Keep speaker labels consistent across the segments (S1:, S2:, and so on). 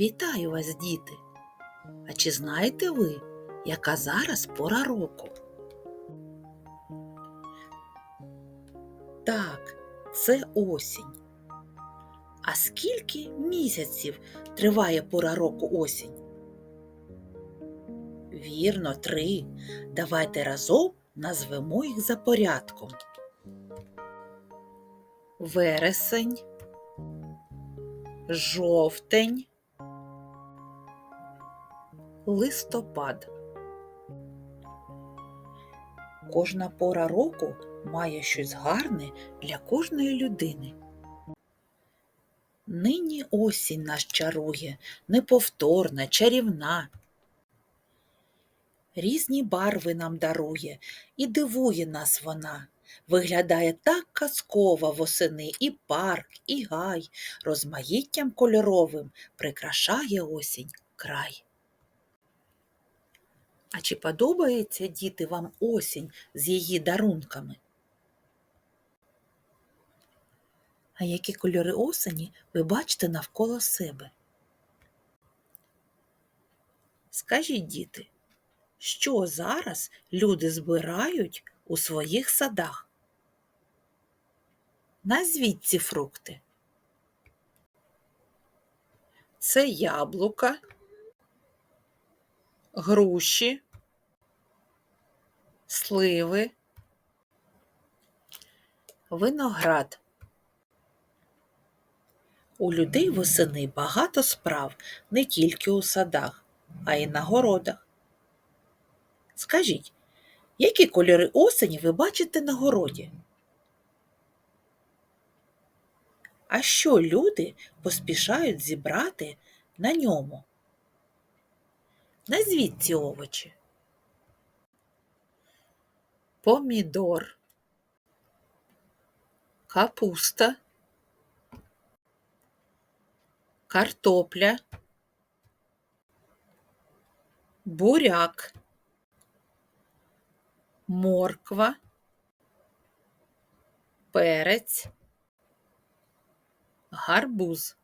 S1: Вітаю вас, діти! А чи знаєте ви, яка зараз пора року? Так, це осінь. А скільки місяців триває пора року осінь? Вірно, три. Давайте разом назвемо їх за порядком. Вересень, жовтень, листопад. Кожна пора року має щось гарне для кожної людини. Нині осінь нас чарує, неповторна, чарівна. Різні барви нам дарує і дивує нас вона. Виглядає так казково восени і парк, і гай, розмаїттям кольоровим прикрашає осінь край. А чи подобається діти вам осінь з її дарунками? А які кольори осені ви бачите навколо себе? Скажіть, діти, що зараз люди збирають у своїх садах? Назвіть ці фрукти. Це яблука, груші, сливи, виноград. У людей восени багато справ не тільки у садах, а й на городах. Скажіть, які кольори осені ви бачите на городі? А що люди поспішають зібрати на ньому? Назвіть ці овочі. Помідор, капуста, картопля, буряк, морква, перець, гарбуз.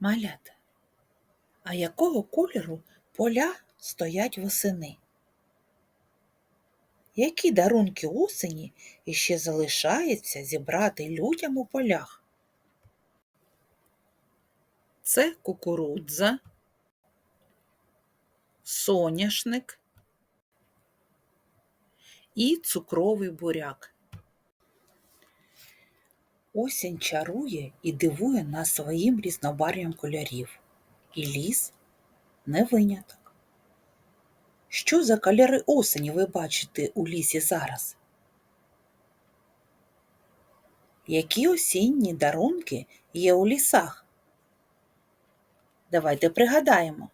S1: Малята, А якого кольору поля стоять восени? Які дарунки осені іще залишається зібрати людям у полях? Це кукурудза, соняшник і цукровий буряк. Осінь чарує і дивує нас своїм різнобарв'ям кольорів. І ліс не виняток. Що за кольори осені ви бачите у лісі зараз? Які осінні дарунки є у лісах? Давайте пригадаємо.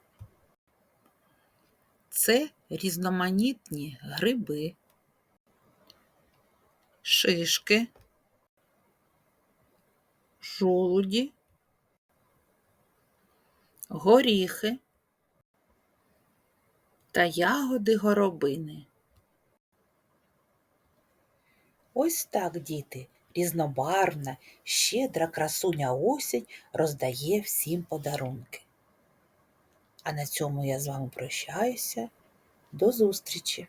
S1: Це різноманітні гриби, шишки, жолуді, горіхи та ягоди горобини. Ось так, діти, різнобарвна, щедра красуня осінь роздає всім подарунки. А на цьому я з вами прощаюся. До зустрічі!